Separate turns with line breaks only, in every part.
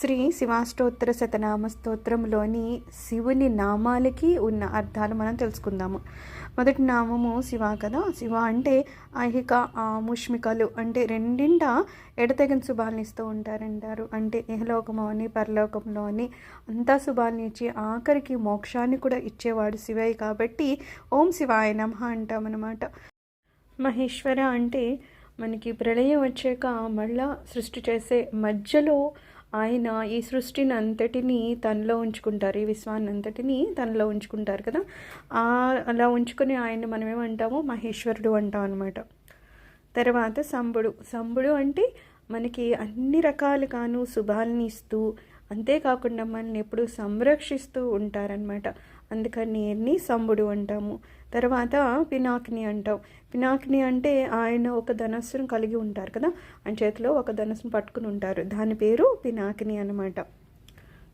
శ్రీ శివాష్టోత్తర శతనామ స్తోత్రంలోని శివుని నామాలకి ఉన్న అర్థాలు మనం తెలుసుకుందాము. మొదటి నామము శివ కదా? శివ అంటే ఐహిక ఆముష్మికలు అంటే రెండింట ఎడతెగిన శుభాలను ఇస్తూ ఉంటారంటారు. అంటే ఇహలోకము అని పరలోకంలో అని అంతా శుభాలను ఇచ్చి ఆఖరికి మోక్షాన్ని కూడా ఇచ్చేవాడు శివయ్య కాబట్టి ఓం శివాయ నమ అంటామన్నమాట. మహేశ్వర అంటే మనకి ప్రళయం వచ్చాక మళ్ళా సృష్టి చేసే మధ్యలో ఆయన ఈ సృష్టిని అంతటిని తనలో ఉంచుకుంటారు ఈ విశ్వాన్ని అంతటిని తనలో ఉంచుకుంటారు కదా. అలా ఉంచుకుని ఆయన మనం ఏమంటాము మహేశ్వరుడు అంటాం అనమాట తర్వాత సంబుడు సంబుడు అంటే మనకి అన్ని రకాలుగాను శుభాలని ఇస్తూ అంతేకాకుండా మనల్ని ఎప్పుడు సంరక్షిస్తూ ఉంటారనమాట అందుకని ఎన్ని సంబుడు అంటాము. తర్వాత పినాకిని అంటాం. పినాకిని అంటే ఆయన ఒక ధనస్సును కలిగి ఉంటారు కదా? ఆయన చేతిలో ఒక ధనస్సును పట్టుకుని ఉంటారు. దాని పేరు పినాకిని అనమాట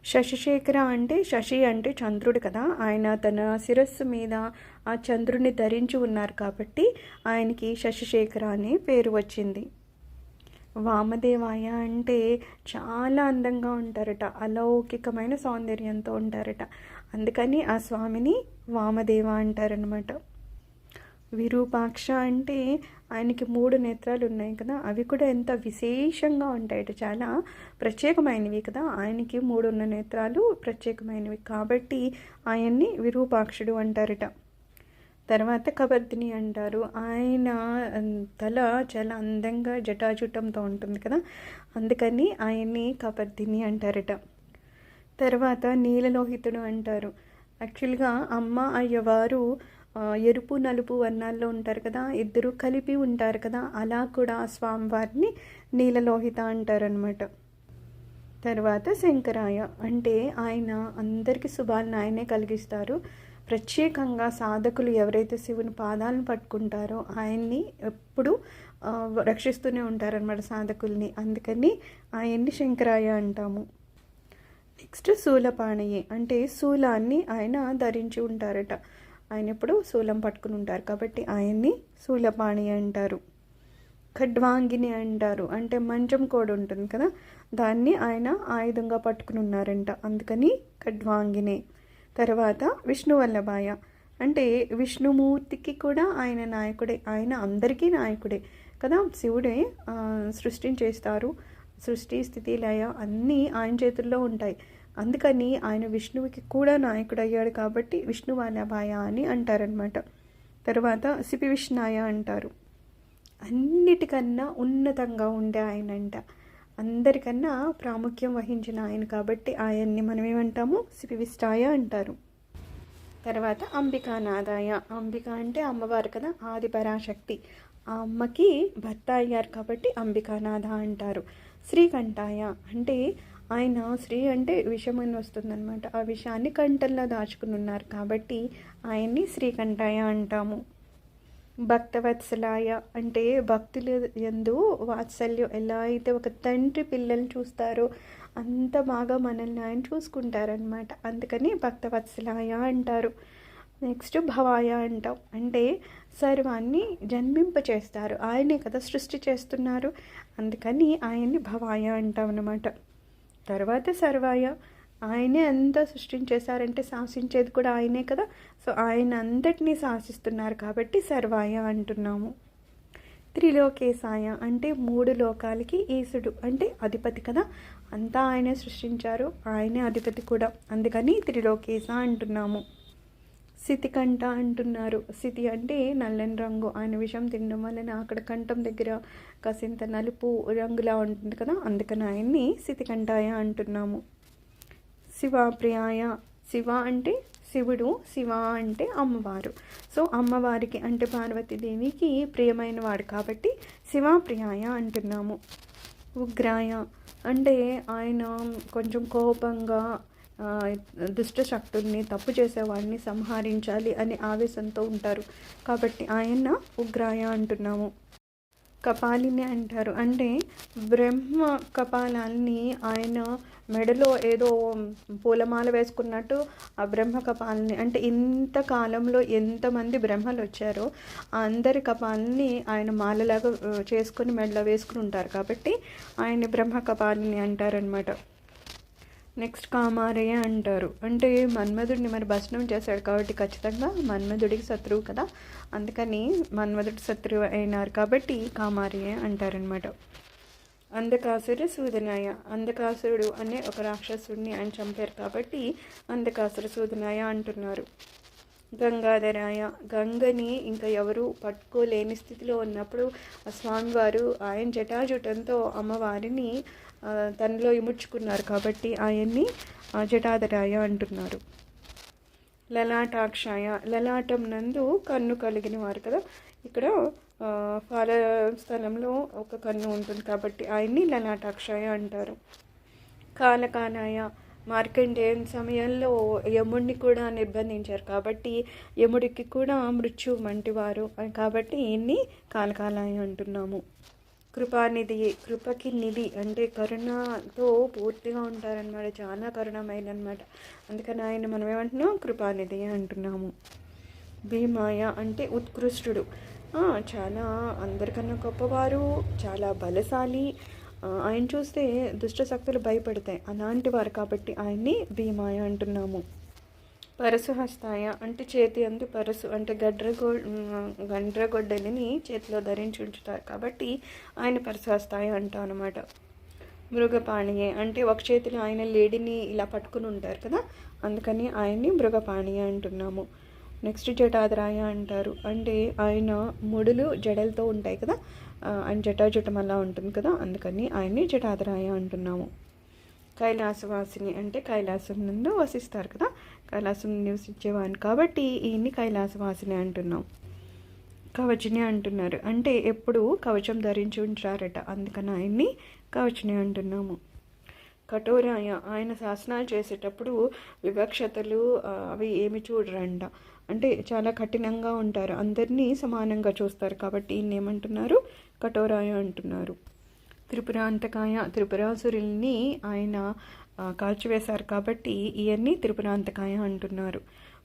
శశిశేఖర అంటే శశి అంటే చంద్రుడు కదా? ఆయన తన శిరస్సు మీద ఆ చంద్రుడిని ధరించి ఉన్నారు కాబట్టి ఆయనకి శశిశేఖర అనే పేరు వచ్చింది. వామదేవాయ అంటే చాలా అందంగా ఉంటారట. అలౌకికమైన సౌందర్యంతో ఉంటారట. అందుకని ఆ స్వామిని వామదేవ అంటారనమాట విరూపాక్ష అంటే ఆయనకి మూడు నేత్రాలు ఉన్నాయి కదా అవి కూడా ఎంత విశేషంగా ఉంటాయట. చాలా ప్రత్యేకమైనవి కదా ఆయనకి మూడు ఉన్న నేత్రాలు ప్రత్యేకమైనవి. కాబట్టి ఆయన్ని విరూపాక్షుడు అంటారట. తర్వాత కబర్దిని అంటారు. ఆయన తల చాలా అందంగా జటాజుటంతో ఉంటుంది కదా అందుకని ఆయన్ని కబర్దిని అంటారట. తర్వాత నీలలోహితుడు అంటారు. యాక్చువల్గా అమ్మ అయ్యవారు ఎరుపు నలుపు వర్ణాల్లో ఉంటారు కదా ఇద్దరు కలిపి ఉంటారు కదా అలా కూడా స్వామివారిని నీలలోహిత అంటారనమాట తర్వాత శంకరాయ. అంటే ఆయన అందరికీ శుభాలను ఆయనే కలిగిస్తారు. ప్రత్యేకంగా సాధకులు ఎవరైతే శివుని పాదాలను పట్టుకుంటారో ఆయన్ని ఎప్పుడు రక్షిస్తూనే ఉంటారనమాట సాధకుల్ని. అందుకని ఆయన్ని శంకరాయ అంటాము. నెక్స్ట్ శూలపాణయి. అంటే శూలాన్ని ఆయన ధరించి ఉంటారట. ఆయన ఎప్పుడు శూలం పట్టుకుని ఉంటారు. కాబట్టి ఆయన్ని శూలపాణి అంటారు. ఖడ్వాంగిని అంటారు. అంటే మంచం కూడా ఉంటుంది కదా దాన్ని ఆయన ఆయుధంగా పట్టుకుని ఉన్నారంట. అందుకని ఖడ్వాంగినే. తర్వాత విష్ణువల్లభాయ. అంటే విష్ణుమూర్తికి కూడా ఆయన నాయకుడే. ఆయన అందరికీ నాయకుడే కదా. శివుడే సృష్టించేస్తారు. సృష్టి స్థితి లయ అన్నీ ఆయన చేతుల్లో ఉంటాయి. అందుకని ఆయన విష్ణువుకి కూడా నాయకుడు అయ్యాడు కాబట్టి విష్ణువాలభాయ అని అంటారనమాట తర్వాత సిపి విష్ణాయ అంటారు. అన్నిటికన్నా ఉన్నతంగా ఉండే ఆయన అంట అందరికన్నా ప్రాముఖ్యం వహించిన ఆయన కాబట్టి ఆయన్ని మనం ఏమంటాము సిపి విష్ణాయ అంటారు. తర్వాత అంబికానాదాయ అంబిక అంటే అమ్మవారు కదా ఆది పరాశక్తి. ఆ అమ్మకి భర్త అయ్యారు కాబట్టి అంబికానాథ అంటారు. శ్రీకంఠాయ. అంటే ఆయన శ్రీ అంటే విషం అని వస్తుందన్నమాట. ఆ విషయాన్ని కంఠంలో దాచుకుని ఉన్నారు కాబట్టి ఆయన్ని శ్రీకంఠాయ అంటాము. భక్తవత్సలాయ అంటే భక్తులు ఎందు వాత్సల్యం ఎలా అయితే ఒక తండ్రి పిల్లల్ని చూస్తారో అంత బాగా మనల్ని ఆయన చూసుకుంటారనమాట అందుకని భక్తవత్సలాయ అంటారు. నెక్స్ట్ భవాయ అంటాం. అంటే సర్వాన్ని జన్మింప చేస్తారు ఆయనే కదా సృష్టి చేస్తున్నారు. అందుకని ఆయన్ని భవాయ అంటాం తర్వాత సర్వాయ ఆయనే అంతా సృష్టించేశారంటే శాసించేది కూడా ఆయనే కదా. సో ఆయన అంతటినీ శాసిస్తున్నారు కాబట్టి సర్వాయ అంటున్నాము. త్రిలోకేశాయ అంటే మూడు లోకాలకి ఈసుడు అంటే అధిపతి కదా. అంతా ఆయనే సృష్టించారు ఆయనే అధిపతి కూడా. అందుకని త్రిలోకేశ అంటున్నాము. సితికంఠ అంటున్నారు. సితి అంటే నల్లని రంగు. ఆయన విషం తినడం వలన అక్కడ కంఠం దగ్గర కాసింత నలుపు రంగులా ఉంటుంది కదా? అందుకని ఆయన్ని సితికంఠాయ అంటున్నాము. శివప్రియాయ శివ అంటే శివుడు. శివ అంటే అమ్మవారు. సో అమ్మవారికి అంటే పార్వతీదేవికి ప్రియమైన వాడు కాబట్టి శివప్రియాయ అంటున్నాము. ఉగ్రాయ అంటే ఆయన కొంచెం కోపంగా దుష్ట శక్తుల్ని తప్పు చేసేవాడిని సంహరించాలి అనే ఆవేశంతో ఉంటారు. కాబట్టి ఆయన ఉగ్రాయ అంటున్నాము. కపాలిని అంటారు. అంటే బ్రహ్మ కపాలాన్ని ఆయన మెడలో ఏదో పూలమాల వేసుకున్నట్టు ఆ బ్రహ్మ కపాలని అంటే ఇంత కాలంలో ఎంతమంది బ్రహ్మలు వచ్చారో ఆ అందరి కపాలని ఆయన మాలలాగా చేసుకొని మెడలో వేసుకుని ఉంటారు. కాబట్టి ఆయన బ్రహ్మ కపాలిని అంటారనమాట నెక్స్ట్ కామారయ్య అంటారు. అంటే మన్మధుడిని మరి భస్నం చేశాడు కాబట్టి ఖచ్చితంగా మన్మధుడికి శత్రువు కదా. అందుకని మన్మధుడి శత్రువు అయినారు కాబట్టి కామారయ్య అంటారనమాట అంధకాసురు సూదనాయ. అంధకాసురుడు అనే ఒక రాక్షసుడిని ఆయన చంపారు కాబట్టి అంధకాసుర సూదనాయ అంటున్నారు. గంగాధరాయ. గంగని ఇంకా ఎవరు పట్టుకోలేని స్థితిలో ఉన్నప్పుడు ఆ స్వామివారు ఆయన జటాజుటంతో అమ్మవారిని తనలో ఇముడ్చుకున్నారు కాబట్టి ఆయన్ని ఆ, జటాధరాయ అంటున్నారు. లలాటాక్షాయ. లలాటం నందు కన్ను కలిగిన వారు కదా. ఇక్కడ ఫాల పాల స్థలంలో ఒక కన్ను ఉంటుంది కాబట్టి ఆయన్ని లలాటాక్షాయ అంటారు. కాలకానాయ మార్కండేయం సమయంలో యముడిని కూడా నిర్బంధించారు. కాబట్టి యముడికి కూడా మృత్యు వంటివారు. కాబట్టి ఈయన్ని కాలకాలాయ అంటున్నాము. కృపానిధి కృపకి నిధి అంటే కరుణతో పూర్తిగా ఉంటారనమాట చాలా కరుణమైన అనమాట అందుకని ఆయన మనం ఏమంటున్నాం? కృపానిధి అంటున్నాము. భీమాయ అంటే ఉత్కృష్టుడు. చాలా అందరికన్నా గొప్పవారు చాలా బలశాలి ఆయన చూస్తే దుష్టశక్తులు భయపడతాయి. అలాంటి వారు కాబట్టి ఆయన్ని భీమాయ అంటున్నాము. పరశుహస్తాయ అంటే చేతి అందు పరసు అంటే గడ్రగొ గండ్రగొడ్డలిని చేతిలో ధరించి ఉంచుతారు కాబట్టి ఆయన పరశుహస్తాయ అంటాం అనమాట మృగపాణియే అంటే ఒక చేతిలో ఆయన లేడీని ఇలా పట్టుకుని ఉంటారు కదా అందుకని ఆయన్ని మృగపాణియే అంటున్నాము. నెక్స్ట్ జటాధరాయ అంటారు. అంటే ఆయన ముడులు జడలతో ఉంటాయి కదా? ఆయన జటాజటం అలా ఉంటుంది కదా? అందుకని ఆయన్ని జటాధరాయ అంటున్నాము. కైలాసవాసిని అంటే కైలాసం నుండి వసిస్తారు కదా? కైలాసం నివసించేవాడిని కాబట్టి ఈయన్ని కైలాసవాసిని అంటున్నాం. కవచిని అంటున్నారు. అంటే ఎప్పుడు కవచం ధరించి ఉంచారట. అందుకని ఆయన్ని కవచిని అంటున్నాము. కఠోరాయ ఆయన శాసనాలు చేసేటప్పుడు వివక్షతలు అవి ఏమి చూడరంట. అంటే చాలా కఠినంగా ఉంటారు. అందరినీ సమానంగా చూస్తారు. కాబట్టి ఈయన ఏమంటున్నారు? కఠోరాయ అంటున్నారు. త్రిపురాంతకాయ త్రిపురాసురుల్ని ఆయన కాల్చివేశారు కాబట్టి ఇవన్నీ త్రిపురాంతకాయ అంటున్నారు.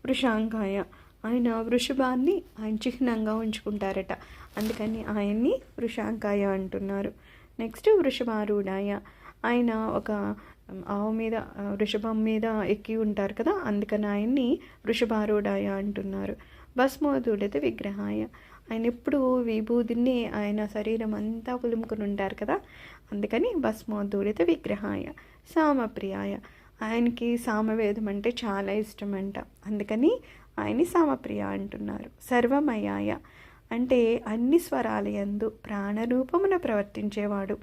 వృషాంకాయ. ఆయన వృషభాన్ని ఆయన చిహ్నంగా ఉంచుకుంటారట. అందుకని ఆయన్ని వృషాంకాయ అంటున్నారు. నెక్స్ట్ వృషభారూఢాయ. ఆయన ఒక ఆవు మీద వృషభం మీద ఎక్కి ఉంటారు కదా అందుకని ఆయన్ని వృషభారూఢాయ అంటున్నారు. భస్మోదూడిత విగ్రహాయ. ఆయన ఎప్పుడు విభూదిని ఆయన శరీరం అంతా పులుముకుని ఉంటారు కదా అందుకని భస్మోదూడిత విగ్రహాయ సామప్రియాయ. ఆయనకి సామవేదం అంటే చాలా ఇష్టం అంట అందుకని ఆయన్ని సామప్రియ అంటున్నారు. సర్వమయాయ అంటే అన్ని స్వరాలయందు ప్రాణరూపమున ప్రవర్తించేవాడు.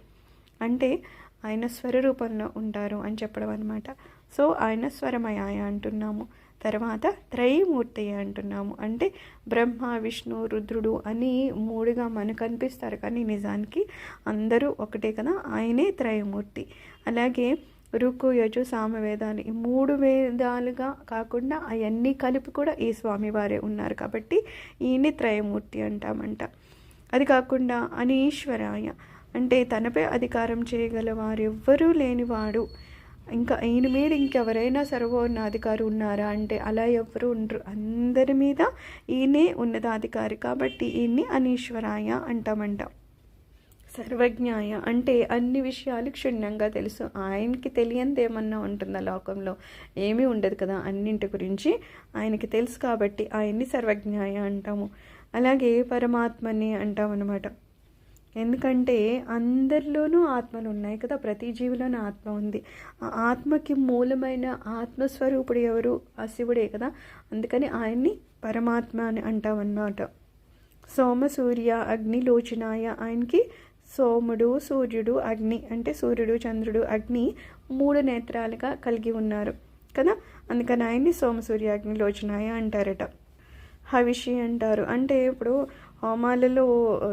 అంటే ఆయన స్వర రూపంలో ఉంటారు అని చెప్పడం అనమాట సో ఆయన స్వరమయాయ అంటున్నాము. తర్వాత త్రయమూర్తి అంటున్నాము. అంటే బ్రహ్మ విష్ణు రుద్రుడు అని మూడుగా మనకు అనిపిస్తారు. కానీ నిజానికి అందరూ ఒకటే కదా ఆయనే త్రయమూర్తి. అలాగే రుకు యజు సామవేదాలు ఈ మూడు వేదాలుగా కాకుండా అవన్నీ కలిపి కూడా ఈ స్వామివారే ఉన్నారు కాబట్టి ఈయన్ని త్రయమూర్తి అంటామంట. అది కాకుండా అనీశ్వరాయ. అంటే తనపై అధికారం చేయగల వారెవ్వరూ లేనివాడు. ఇంకా ఈయన మీద ఇంకెవరైనా సర్వోన్నతాధికారి ఉన్నారా? అంటే అలా ఎవరు ఉండరు. అందరి మీద ఈయనే ఉన్నతాధికారి. కాబట్టి ఈయన్ని అనీశ్వరాయ అంటామంట. సర్వజ్ఞాయ అంటే అన్ని విషయాలు క్షుణ్ణంగా తెలుసు. ఆయనకి తెలియంది ఏమన్నా ఉంటుందా లోకంలో? ఏమీ ఉండదు కదా అన్నింటి గురించి. ఆయనకి తెలుసు కాబట్టి ఆయన్ని సర్వజ్ఞాయ అంటాము. అలాగే పరమాత్మని అంటామన్నమాట. ఎందుకంటే అందరిలోనూ ఆత్మలు ఉన్నాయి కదా ప్రతి జీవిలోనూ ఆత్మ ఉంది. ఆ ఆత్మకి మూలమైన ఆత్మస్వరూపుడు ఎవరు? ఆ శివుడే కదా. అందుకని ఆయన్ని పరమాత్మ అని అంటామన్నమాట. సోమ సూర్య అగ్ని లోచనాయ ఆయనకి సోముడు సూర్యుడు అగ్ని అంటే సూర్యుడు చంద్రుడు అగ్ని మూడు నేత్రాలుగా కలిగి ఉన్నారు కదా. అందుకని ఆయన్ని సోమ సూర్య అగ్ని లోచనాయ అంటారట. హవిషి అంటారు. అంటే ఇప్పుడు హోమాలలో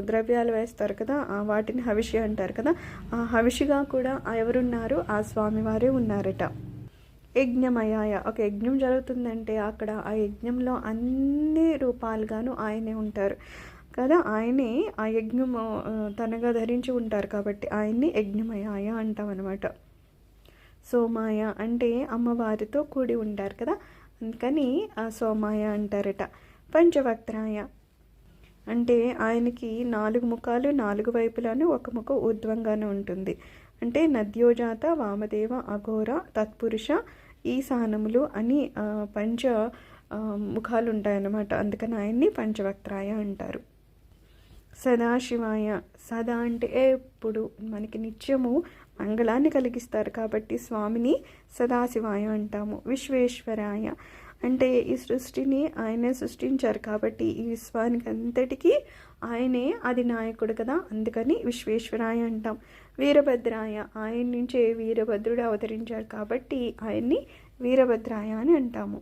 ద్రవ్యాలు వేస్తారు కదా వాటిని హవిషి అంటారు కదా ఆ హవిషిగా కూడా ఎవరున్నారు? ఆ స్వామివారే ఉన్నారట. యజ్ఞమయాయ. ఒక యజ్ఞం జరుగుతుందంటే అక్కడ ఆ యజ్ఞంలో అన్ని రూపాలుగాను ఆయనే ఉంటారు కదా. ఆయనే ఆ యజ్ఞం తనగా ధరించి ఉంటారు కాబట్టి ఆయన్ని యజ్ఞమయాయ అంటాం అనమాట సోమాయ అంటే అమ్మవారితో కూడి ఉంటారు కదా అందుకని ఆ సోమాయ అంటారట. పంచవక్త్రాయ. అంటే ఆయనకి నాలుగు ముఖాలు నాలుగు వైపులాను ఒక ముఖం ఉద్వంగానే ఉంటుంది. అంటే నద్యోజాత వామదేవ అఘోర తత్పురుష ఈ సానములు అని పంచ ముఖాలు ఉంటాయన్నమాట అందుకని ఆయన్ని పంచవక్త్రాయ అంటారు. సదాశివాయ. సదా అంటే ఎప్పుడు? మనకి నిత్యము మంగళాన్ని కలిగిస్తారు కాబట్టి స్వామిని సదాశివాయ అంటాము. విశ్వేశ్వరాయ. అంటే ఈ సృష్టిని ఆయనే సృష్టించారు కాబట్టి ఈ విశ్వానికి అంతటికీ ఆయనే అది నాయకుడు కదా. అందుకని విశ్వేశ్వరాయ అంటాం. వీరభద్రాయ ఆయన నుంచే వీరభద్రుడు అవతరించాడు కాబట్టి ఆయన్ని వీరభద్రాయ అని అంటాము.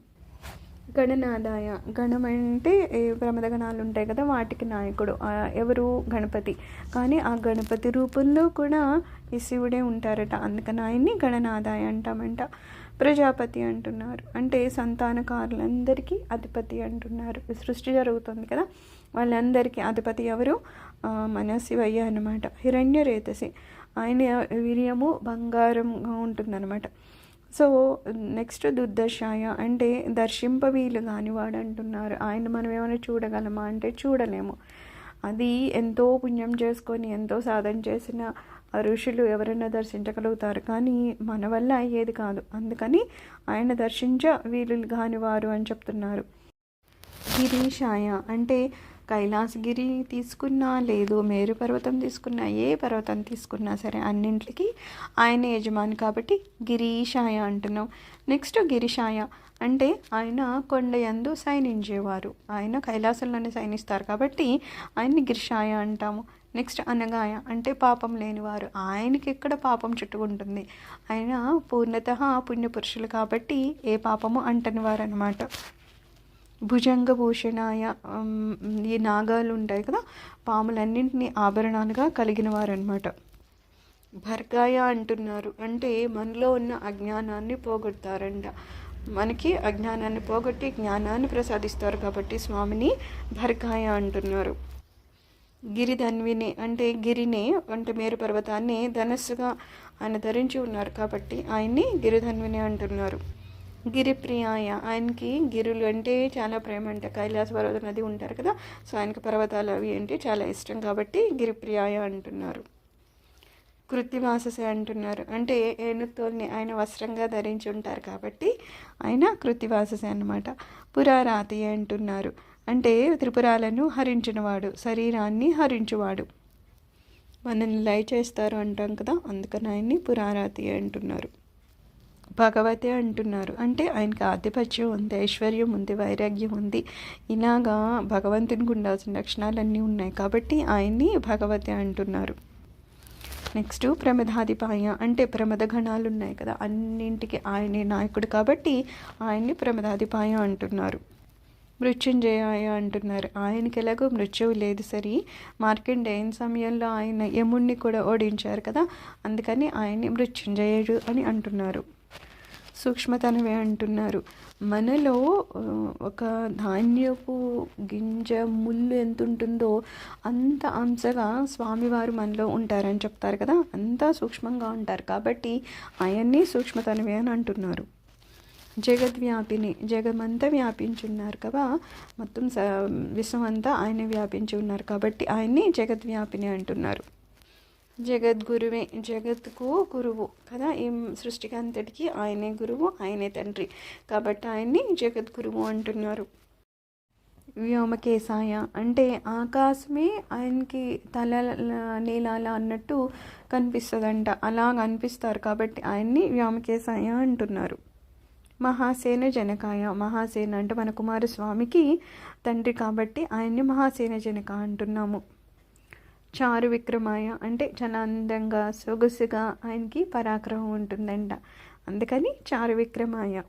గణనాదాయ గణం అంటే ఏ ప్రమద గణాలు ఉంటాయి కదా వాటికి నాయకుడు. ఎవరు? గణపతి. కానీ ఆ గణపతి రూపంలో కూడా ఈ శివుడే ఉంటారట. అందుకని ఆయన్ని గణనాదాయ అంటామంట. ప్రజాపతి అంటున్నారు. అంటే సంతానకారులందరికీ అధిపతి అంటున్నారు. సృష్టి జరుగుతుంది కదా. వాళ్ళందరికీ అధిపతి ఎవరు? ఆ, మన శివయ్య అనమాట హిరణ్యరేతసి ఆయన వీర్యము బంగారంగా ఉంటుందన్నమాట. సో నెక్స్ట్ దుర్దశాయ అంటే దర్శింప వీలు కానివాడు అంటున్నారు. ఆయన మనం ఏమైనా చూడగలమా? అంటే చూడలేము. అది ఎంతో పుణ్యం చేసుకొని ఎంతో సాధన చేసిన ఋషులు ఎవరైనా దర్శించగలుగుతారు. కానీ మన వల్ల అయ్యేది కాదు. అందుకని ఆయన దర్శించ వీలు కానివారు అని చెప్తున్నారు. గిరీశాయ అంటే కైలాసగిరి తీసుకున్నా లేదు మేరు పర్వతం తీసుకున్నా ఏ పర్వతం తీసుకున్నా సరే అన్నింటికి ఆయన యజమాని కాబట్టి గిరీశాయ అంటున్నాం. నెక్స్ట్ గిరిశాయ అంటే ఆయన కొండయందు సైనించేవారు. ఆయన కైలాసంలోనే సైనిస్తారు కాబట్టి ఆయన్ని గిరిశాయ అంటాము. నెక్స్ట్ అనగాయ అంటే పాపం లేనివారు. ఆయనకి ఎక్కడ పాపం చుట్టుకుంటుంది? ఆయన పూర్ణత పుణ్యపురుషులు కాబట్టి ఏ పాపము అంటని వారనమాట భుజంగ భూషణాయ ఈ నాగాలు ఉంటాయి కదా పాములన్నింటినీ ఆభరణాలుగా కలిగిన వారనమాట భర్గాయ అంటున్నారు. అంటే మనలో ఉన్న అజ్ఞానాన్ని పోగొడతారంట. మనకి అజ్ఞానాన్ని పోగొట్టి జ్ఞానాన్ని ప్రసాదిస్తారు కాబట్టి స్వామిని భర్గాయ అంటున్నారు. గిరిధన్విని అంటే గిరిని అంటే మేరు పర్వతాన్ని ధనస్సుగా ఆయన ధరించి ఉన్నారు కాబట్టి ఆయన్ని గిరిధన్విని అంటున్నారు. గిరిప్రియాయ ఆయనకి గిరులు అంటే చాలా ప్రేమ అంట. కైలాస పర్వత నది ఉంటారు కదా సో ఆయనకి పర్వతాలు అవి అంటే చాలా ఇష్టం కాబట్టి గిరిప్రియాయ అంటున్నారు. కృత్తివాససే అంటున్నారు. అంటే ఏనుతోల్ని ఆయన వస్త్రంగా ధరించి ఉంటారు కాబట్టి ఆయన కృత్తివాససే అనమాట పురారాతి అంటున్నారు. అంటే త్రిపురాలను హరించినవాడు శరీరాన్ని హరించువాడు. మనల్ని లయ చేస్తారు అంటాం కదా అందుకని ఆయన్ని పురారాతి అంటున్నారు. భగవతి అంటున్నారు. అంటే ఆయనకి ఆధిపత్యం ఉంది ఐశ్వర్యం ఉంది వైరాగ్యం ఉంది. ఇలాగా భగవంతునికి ఉండాల్సిన లక్షణాలన్నీ ఉన్నాయి కాబట్టి ఆయన్ని భగవతి అంటున్నారు. నెక్స్ట్ ప్రమదాధిపాయ. అంటే ప్రమద గణాలు ఉన్నాయి కదా అన్నింటికి ఆయనే నాయకుడు కాబట్టి ఆయన్ని ప్రమదాధిపాయ అంటున్నారు. మృత్యుంజయాయ అంటున్నారు. ఆయనకి ఎలాగో మృత్యువు లేదు సరి. మార్కండేయన్ సమయంలో ఆయన యముణ్ణి కూడా ఓడించారు కదా. అందుకని ఆయన్ని మృత్యుంజయుడు అని అంటున్నారు. సూక్ష్మతనమే అంటున్నారు. మనలో ఒక ధాన్యపు గింజ ముళ్ళు ఎంత ఉంటుందో అంత అంశగా స్వామివారు మనలో ఉంటారని చెప్తారు కదా. అంత సూక్ష్మంగా ఉంటారు కాబట్టి ఆయన్ని సూక్ష్మతనమే అని అంటున్నారు. జగద్వ్యాపిని జగమంతా వ్యాపించున్నారు కదా. మొత్తం స విశ్వం అంతా ఆయనే వ్యాపించి ఉన్నారు కాబట్టి ఆయన్ని జగద్వ్యాపిని అంటున్నారు. జగద్గురువే జగత్కు గురువు కదా. ఈ సృష్టికి అంతటికి ఆయనే గురువు ఆయనే తండ్రి కాబట్టి ఆయన్ని జగద్గురువు అంటున్నారు. వ్యోమకేశాయ అంటే ఆకాశమే ఆయనకి తల నీలాల అన్నట్టు కనిపిస్తుందంట. అలా కనిపిస్తారు కాబట్టి ఆయన్ని వ్యోమకేశాయ అంటున్నారు. మహాసేన జనకాయ మహాసేన అంటే మన కుమారస్వామికి తండ్రి కాబట్టి ఆయన్ని మహాసేన జనక అంటున్నాము. చారు విక్రమాయ అంటే చాలా అందంగా సొగసుగా ఆయనకి పరాక్రమం ఉంటుందంట. అందుకని చారు విక్రమాయ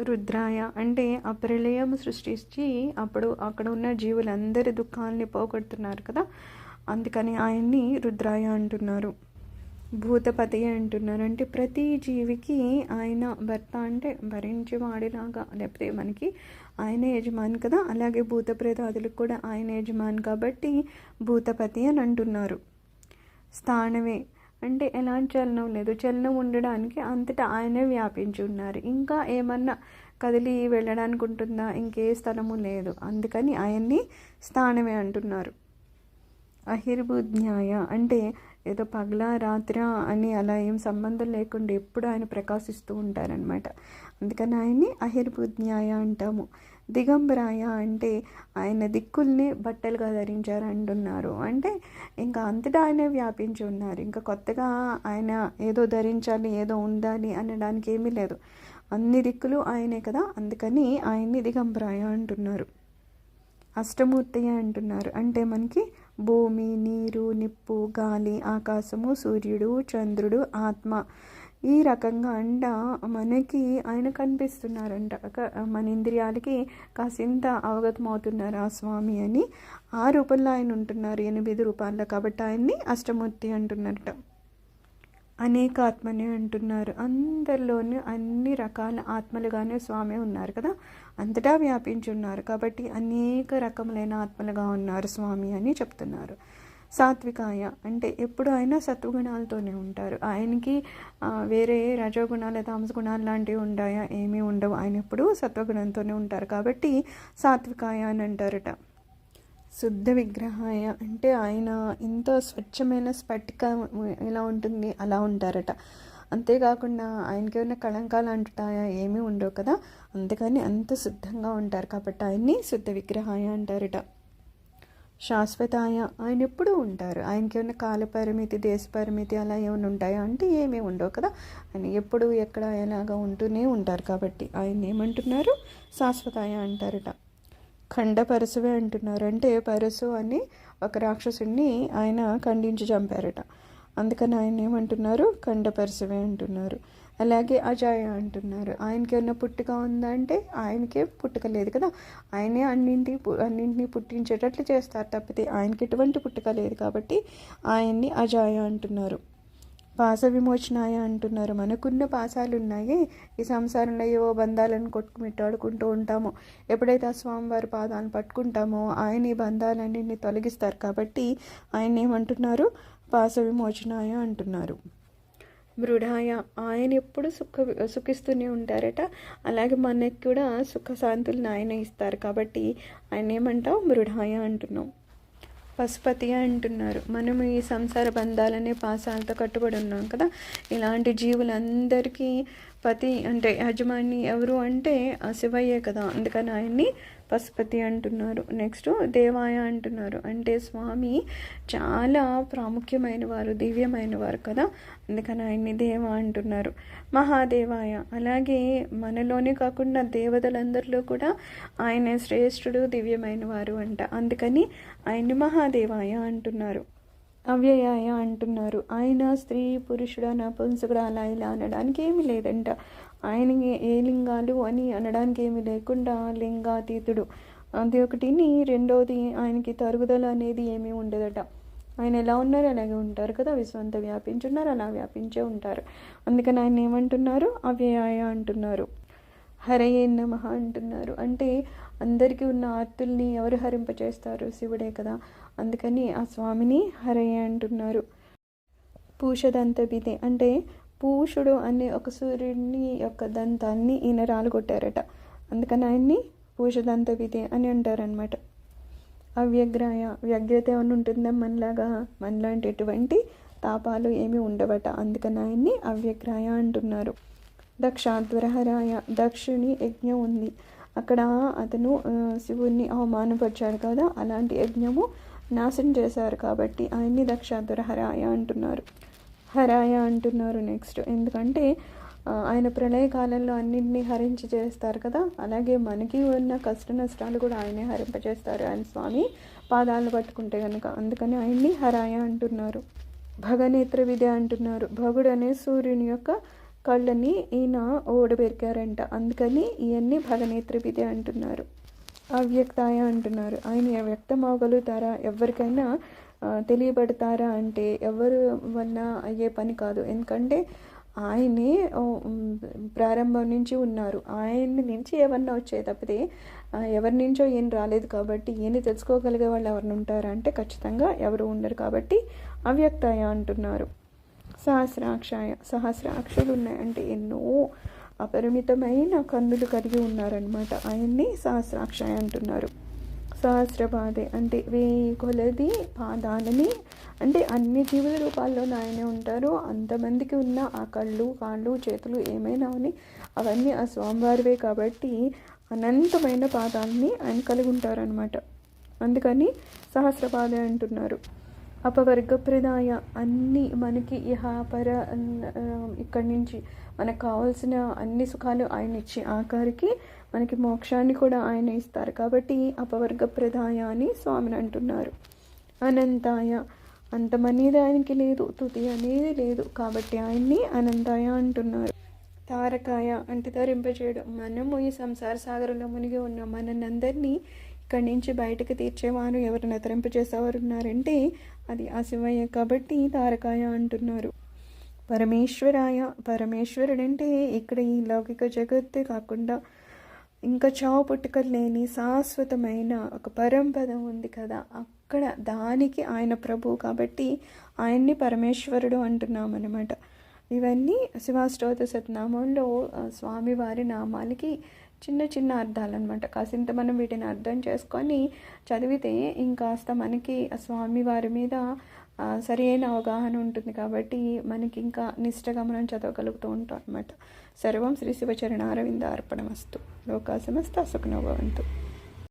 రుద్రాయ అంటే ఆ ప్రళయం సృష్టించి అప్పుడు అక్కడ ఉన్న జీవులందరి దుఃఖాలని పోగొడుతున్నారు కదా. అందుకని ఆయన్ని రుద్రాయ అంటున్నారు. భూతపతి అంటున్నారు. అంటే ప్రతి జీవికి ఆయన భర్త అంటే భరించి వాడిలాగా లేకపోతే మనకి ఆయన యజమాని కదా అలాగే భూత ప్రేతాదులకు కూడా ఆయన యజమాని కాబట్టి భూతపతి అని అంటున్నారు. స్థానమే అంటే ఎలాంటి చలనం లేదు. చలనం ఉండడానికి అంతటా ఆయనే వ్యాపించి ఉన్నారు. ఇంకా ఏమన్నా కదిలి వెళ్ళడానికి ఉంటుందా? ఇంకే స్థలము లేదు. అందుకని ఆయన్ని స్థానమే అంటున్నారు. అహిర్భుజ్ఞాయ అంటే ఏదో పగల రాత్రి అని అలా ఏం సంబంధం లేకుండా ఎప్పుడు ఆయన ప్రకాశిస్తూ ఉంటారనమాట అందుకని ఆయన్ని అహిర్భుజ్ఞాయ అంటాము. దిగంబరాయ అంటే ఆయన దిక్కుల్ని బట్టలుగా ధరించారు అంటున్నారు. అంటే ఇంకా అంతటా ఆయనే వ్యాపించి ఉన్నారు. ఇంకా కొత్తగా ఆయన ఏదో ధరించాలి ఏదో ఉండాలి అనడానికి ఏమీ లేదు. అన్ని దిక్కులు ఆయనే కదా. అందుకని ఆయన్ని దిగంబరాయ అంటున్నారు. అష్టమూర్తి అంటున్నారు. అంటే మనకి భూమి నీరు నిప్పు గాలి ఆకాశము సూర్యుడు చంద్రుడు ఆత్మ. ఈ రకంగా అంట మనకి ఆయన కనిపిస్తున్నారంట. మన ఇంద్రియాలకి కాసింత అవగతం అవుతున్నారు ఆ స్వామి అని. ఆ రూపంలో ఆయన ఉంటున్నారు ఎనిమిది రూపాల్లో కాబట్టి ఆయన్ని అష్టమూర్తి అంటున్నారట. అనేక ఆత్మని అంటున్నారు. అందరిలోనూ అన్ని రకాల ఆత్మలుగానే స్వామి ఉన్నారు కదా? అంతటా వ్యాపించి ఉన్నారు కాబట్టి అనేక రకములైన ఆత్మలుగా ఉన్నారు స్వామి అని చెప్తున్నారు. సాత్వికాయ అంటే ఎప్పుడు ఆయన సత్వగుణాలతోనే ఉంటారు. ఆయనకి వేరే రజోగుణాలు తామస గుణాలు లాంటివి ఉంటాయా ఏమీ ఉండవు. ఆయన ఎప్పుడు సత్వగుణంతోనే ఉంటారు కాబట్టి సాత్వికాయ అని అంటారట. శుద్ధ విగ్రహాయ అంటే ఆయన ఎంతో స్వచ్ఛమైన స్ఫటిక ఎలా ఉంటుంది అలా ఉంటారట. అంతేకాకుండా ఆయనకి ఉన్న కళంకాలు అంటుతాయా ఏమీ ఉండవు కదా. అందుకని అంత శుద్ధంగా ఉంటారు కాబట్టి ఆయన్ని శుద్ధ విగ్రహాయ అంటారట. శాశ్వతాయ ఆయన ఎప్పుడూ ఉంటారు. ఆయనకి ఉన్న కాల పరిమితి దేశ పరిమితి అలా ఏమైనా ఉంటాయా అంటే ఏమీ ఉండవు కదా. ఆయన ఎప్పుడు ఎక్కడ ఎలాగా ఉంటూనే ఉంటారు కాబట్టి ఆయన ఏమంటున్నారు? శాశ్వతాయ అంటారట. ఖండ పరశువే అంటున్నారు. అంటే పరశు అని ఒక రాక్షసుడిని ఆయన ఖండించి చంపారట. అందుకని ఆయన ఏమంటున్నారు? ఖండ పరశువే అంటున్నారు. అలాగే అజాయ అంటున్నారు. ఆయనకి ఏమన్నా పుట్టుక ఉందా అంటే ఆయనకే పుట్టుక లేదు కదా. ఆయనే అన్నింటి పు- అన్నింటినీ పుట్టించేటట్లు చేస్తారు తప్పితే ఆయనకి ఎటువంటి పుట్టుక లేదు కాబట్టి ఆయన్ని అజాయ అంటున్నారు. పాస విమోచనాయ అంటున్నారు. మనకున్న పాసాలు ఉన్నాయి ఈ సంసారంలో ఏవో బంధాలను కొట్టుకుమిట్టాడుకుంటూ ఉంటామో. ఎప్పుడైతే ఆ స్వామివారి పాదాలను పట్టుకుంటామో ఆయన ఈ బంధాలన్నింటినీ తొలగిస్తారు కాబట్టి ఆయన ఏమంటున్నారు? పాస విమోచనాయ అంటున్నారు. మృఢాయ ఆయన ఎప్పుడు సుఖ సుఖిస్తూనే ఉంటారట. అలాగే మనకి కూడా సుఖశాంతులను ఆయన ఇస్తారు కాబట్టి ఆయన ఏమంటావు మృఢాయ అంటున్నాం పశుపతి అంటున్నారు. మనం ఈ సంసార బంధాలనే పాసాలతో కట్టుబడి ఉన్నాం కదా. ఇలాంటి జీవులందరికీ పతి అంటే యజమాని ఎవరు అంటే ఆ శివయ్యే కదా. అందుకని ఆయన్ని పశుపతి అంటున్నారు. నెక్స్ట్ దేవాయ అంటున్నారు. అంటే స్వామి చాలా ప్రాముఖ్యమైన వారు దివ్యమైన వారు కదా? అందుకని ఆయన్ని దేవ అంటున్నారు. మహాదేవాయ. అలాగే మనలోనే కాకుండా దేవతలందరిలో కూడా ఆయన శ్రేష్ఠుడు దివ్యమైన వారు అంట. అందుకని ఆయన్ని మహాదేవాయ అంటున్నారు. అవ్యయాయ అంటున్నారు. ఆయన స్త్రీ పురుషుడు నపుంసకుడు అలా ఇలా అనడానికి ఏమీ లేదంట. ఆయన ఏ లింగాలు అని అనడానికి ఏమీ లేకుండా లింగాతీతుడు. అది ఒకటిని రెండోది ఆయనకి తరుగుదల అనేది ఏమీ ఉండదట. ఆయన ఎలా ఉన్నారు? అలాగే ఉంటారు కదా. విశ్వంత వ్యాపించున్నారు అలా వ్యాపించే ఉంటారు. అందుకని ఆయన ఏమంటున్నారు? అవ్యయాయ అంటున్నారు. హరయే నమః అంటున్నారు. అంటే అందరికీ ఉన్న ఆర్తుల్ని ఎవరు హరింపచేస్తారు? శివుడే కదా. అందుకని ఆ స్వామిని హరయే అంటున్నారు. పూషదంత బిదే అంటే పూషుడు అనే ఒక సూర్యుడిని యొక్క దంతాన్ని ఈయన రాలుగొట్టారట. అందుకని ఆయన్ని పూషదంత బిదే అని అంటారనమాట అవ్యగ్రాయ వ్యగ్రత ఏమైనా ఉంటుందా మనలాగా? మనలాంటి ఎటువంటి తాపాలు ఏమీ ఉండవట. అందుకని ఆయన్ని అవ్యగ్రాయ అంటున్నారు. దక్షాధ్వరహరాయ దక్షుని యజ్ఞం ఉంది. అక్కడ అతను శివుణ్ణి అవమానపరిచాడు కదా అలాంటి యజ్ఞము నాశనం చేశారు కాబట్టి ఆయన్ని దక్షాధ్వరహరాయ అంటున్నారు. హరాయ అంటున్నారు నెక్స్ట్. ఎందుకంటే ఆయన ప్రళయ కాలంలో అన్నింటినీ హరించి చేస్తారు కదా అలాగే మనకి ఉన్న కష్ట నష్టాలు కూడా ఆయనే హరింపజేస్తారు ఆయన స్వామి పాదాలను పట్టుకుంటే కనుక అందుకని ఆయన్ని హరాయ అంటున్నారు. భగనేత్ర విద్య అంటున్నారు. భగుడు అనే సూర్యుని యొక్క కళ్ళని ఈయన ఓడబెరికారంట. అందుకని ఇవన్నీ భగనేత్ర విద్య అంటున్నారు. అవ్యక్తాయ అంటున్నారు. ఆయన వ్యక్తం అవ్వగలుగుతారా ఎవరికైనా తెలియబడతారా అంటే ఎవరు వల్ల అయ్యే పని కాదు. ఎందుకంటే ఆయనే ప్రారంభం నుంచి ఉన్నారు. ఆయన నుంచి ఏమన్నా వచ్చాయి తప్పితే ఎవరి నుంచో ఏం రాలేదు కాబట్టి ఈయన తెలుసుకోగలిగే వాళ్ళు ఎవరిని ఉంటారా అంటే ఖచ్చితంగా ఎవరు ఉండరు కాబట్టి అవ్యక్తాయ అంటున్నారు. సహస్రాక్షాయ సహస్రాక్షలు ఉన్నాయి అంటే ఎన్నో అపరిమితమైన కన్నులు కలిగి ఉన్నారనమాట ఆయన్ని సహస్రాక్షాయ అంటున్నారు. సహస్రపాదే అంటే వేయి కొలది పాదాలని అంటే అన్ని జీవుల రూపాల్లో ఆయనే ఉంటారు. అంతమందికి ఉన్న ఆ కళ్ళు కాళ్ళు చేతులు ఏమైనా అని అవన్నీ ఆ స్వామివారివే కాబట్టి అనంతమైన పాదాలని ఆయన కలిగి ఉంటారనమాట అందుకని సహస్రపాదే అంటున్నారు. అపవర్గ ప్రదాయ అన్ని మనకి ఇహ పర ఇక్కడి నుంచి మనకు కావాల్సిన అన్ని సుఖాలు ఆయన ఇచ్చి ఆఖరికి మనకి మోక్షాన్ని కూడా ఆయన ఇస్తారు. కాబట్టి అపవర్గ ప్రదాయ అని స్వామిని అంటున్నారు. అనంతాయ. అంతమనేది ఆయనకి లేదు తుది అనేది లేదు. కాబట్టి ఆయన్ని అనంతాయ అంటున్నారు. తారకాయ అంటే తరింపచేయడం మనము ఈ సంసార సాగరంలో మునిగి ఉన్న మనందరినీ ఇక్కడి నుంచి బయటకు తీర్చేవారు ఎవరిని తరింపచేసేవారు ఉన్నారంటే అది ఆ శివయ్య. కాబట్టి తారకాయ అంటున్నారు. పరమేశ్వరాయ పరమేశ్వరుడంటే ఇక్కడ ఈ లౌకిక జగత్తే కాకుండా ఇంకా చావు పుట్టుకలు లేని శాశ్వతమైన ఒక పరంపదం ఉంది కదా. అక్కడ దానికి ఆయన ప్రభు కాబట్టి ఆయన్ని పరమేశ్వరుడు అంటున్నాం అనమాట ఇవన్నీ శివాష్టోత శతనామంలో స్వామివారి నామాలకి చిన్న చిన్న అర్థాలు అనమాట కాసింత మనం వీటిని అర్థం చేసుకొని చదివితే ఇంకాస్త మనకి ఆ స్వామివారి మీద సరి అయిన అవగాహన ఉంటుంది కాబట్టి మనకి ఇంకా నిష్టగా మనం చదవగలుగుతూ ఉంటాం అనమాట సర్వం శ్రీ శివచరణ అరవింద అర్పణమస్తు లోకా సమస్త సుఖనోభవంతు